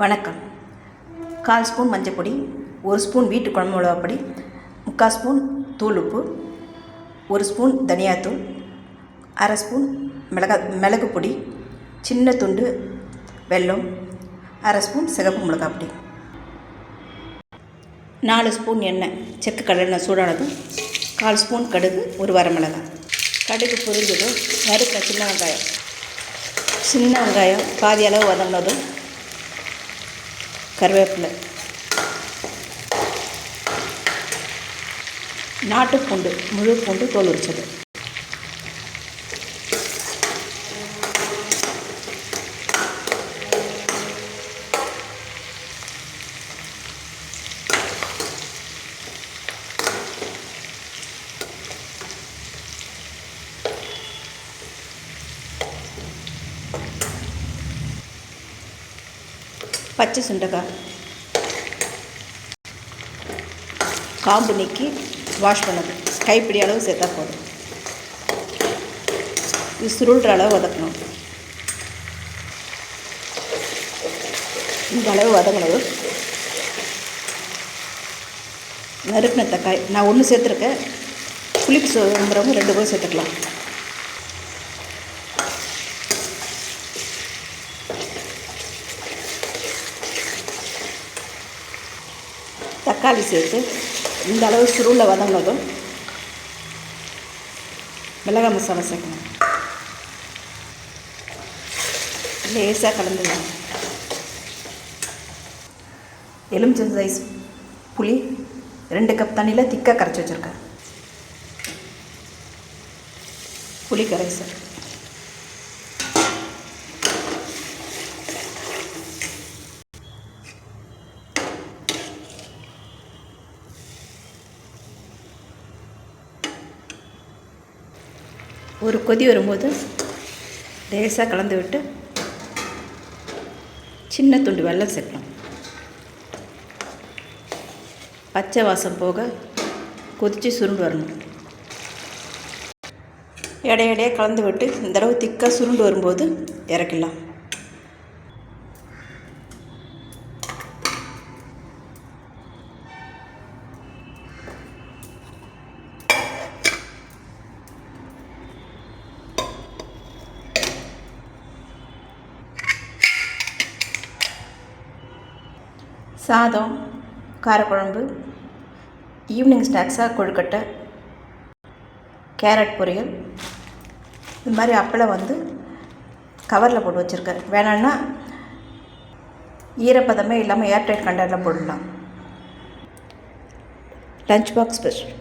வணக்கம். கால் ஸ்பூன் மஞ்சப்பொடி ஒரு ஸ்பூன் வீட்டு குழம்பு மிளகாப்பொடி முக்கால் ஸ்பூன் தூள் உப்பு ஒரு ஸ்பூன் தனியாத்தூள் அரை ஸ்பூன் மிளகா மிளகு பொடி சின்ன துண்டு வெல்லம் அரை ஸ்பூன் சிகப்பு மிளகாப்பொடி நாலு ஸ்பூன் எண்ணெய் செக்கு கடலெண்ணெய் சூடானதும் கால் ஸ்பூன் கடுகு ஒரு வரமிளகாய் கடுகு பொரிஞ்சதும் நறுக்கிற சின்ன வெங்காயம். சின்ன வெங்காயம் பாதி அளவு வதங்கினதும் கருவேப்பிலை. நாட்டுப்பூண்டு முழு பூண்டு தோல் உரிச்சது. பச்சை சுண்டக்காய். காம்பு நீக்கி வாஷ் பண்ணது கைப்பிடி அளவு சேர்த்தா போதும். இது சுருள்ற அளவு வதக்கணும். இந்த அளவு வதங்கினது நறுக்கின தக்காளி. நான் ஒன்று சேர்த்துருக்கேன். புளிப்பு சொல்கிறவங்க ரெண்டு கூட சேர்த்துக்கலாம். தக்காளி சேர்த்து இந்த அளவு சுருளில் வதங்கினதும் மிளகாய் மசாலா சேர்க்கணும். லேசாக கலந்துடலாம் எலுமிச்சம் சைஸ் புளி ரெண்டு கப் தண்ணியில் திக்காக கரைச்சி வச்சுருக்கேன். புளி கரைசல். ஒரு கொதி வரும்போது லேசாக கலந்து விட்டு சின்ன துண்டு வெள்ளம் சேர்க்கலாம். பச்சை வாசம் போக கொதித்து சுருண்டு வரணும். இடையிடையே கலந்து விட்டு இந்த அளவு திக்காக சுருண்டு வரும்போது இறக்கலாம் சாதம் காரக்குழம்பு ஈவினிங் ஸ்நாக்ஸாக கொழுக்கட்டை கேரட் பொரியல். இது மாதிரி அப்பளம் வந்து கவரில் போட்டு வச்சுருக்கேன். வேணான்னா ஈரப்பதமே இல்லாமல் ஏர்டைட் கண்டெய்னரில் போடலாம் லஞ்ச் பாக்ஸ் ஸ்பெஷல்